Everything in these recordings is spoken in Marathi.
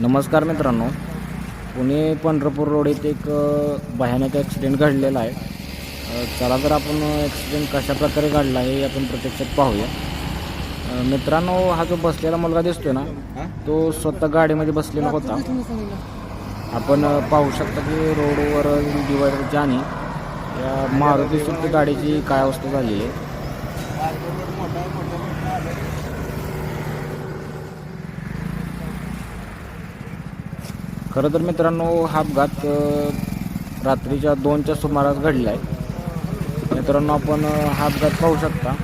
नमस्कार मित्रांनो. पुणे पंढरपूर रोड येथे एक भयानक ॲक्सिडेंट घडलेला आहे. चला तर आपण ॲक्सिडेंट कशा प्रकारे घडला आहे हे आपण प्रत्यक्षात पाहूया. मित्रांनो हा जो बसलेला मुलगा दिसतोय ना तो स्वतः गाडीमध्ये बसलेला होता. आपण पाहू शकता की रोडवर डिवायडरच्या आणि या मारुती स्विफ्ट गाडीची काय अवस्था झाली आहे. खरं तर मित्रांनो हा अपघात रात्रीच्या दोनच्या सुमारास घडला आहे मित्रांनो आपण हा अपघात पाहू शकता.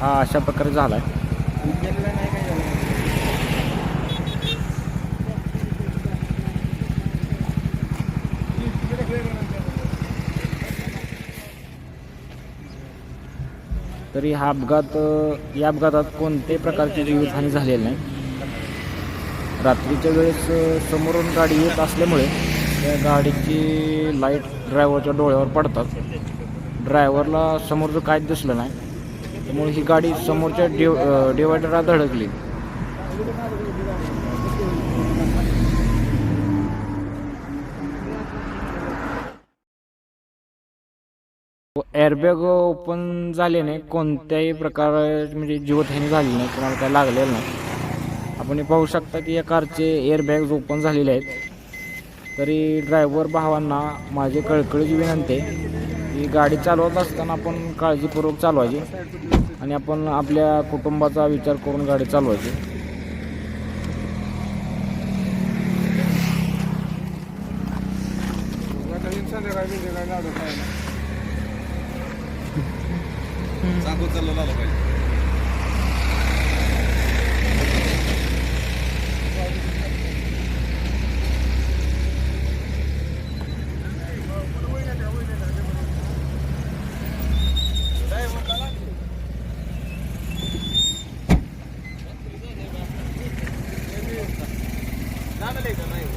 हा अशा प्रकारे झाला आहे तरी हा अपघात या अपघातात कोणत्याही प्रकारची जीवितहानी झालेली नाही. रात्रीच्या वेळेस समोरून गाडी येत असल्यामुळे त्या गाडीची लाइट ड्रायव्हरच्या डोळ्यावर पडतात. ड्रायव्हरला समोरचं काहीच दिसलं नाही त्यामुळे ही गाडी समोरच्या डिव डिवायडरला धडकली. एअरबॅग ओपन झाल्याने कोणत्याही प्रकार म्हणजे जीवतहानी झाली नाही कोणाला काय लागलेलं नाही. आपण हे पाहू शकता की या कारचे एअरबॅग्स ओपन झालेले आहेत. तरी ड्रायव्हर भावांना माझी कळकळीची विनंती आहे की गाडी चालवत असताना आपण काळजीपूर्वक चालवायची आणि आपण आपल्या कुटुंबाचा विचार करून गाडी चालवायची. सांगून चाललं आलं पाहिजे. चांगलं का नाही.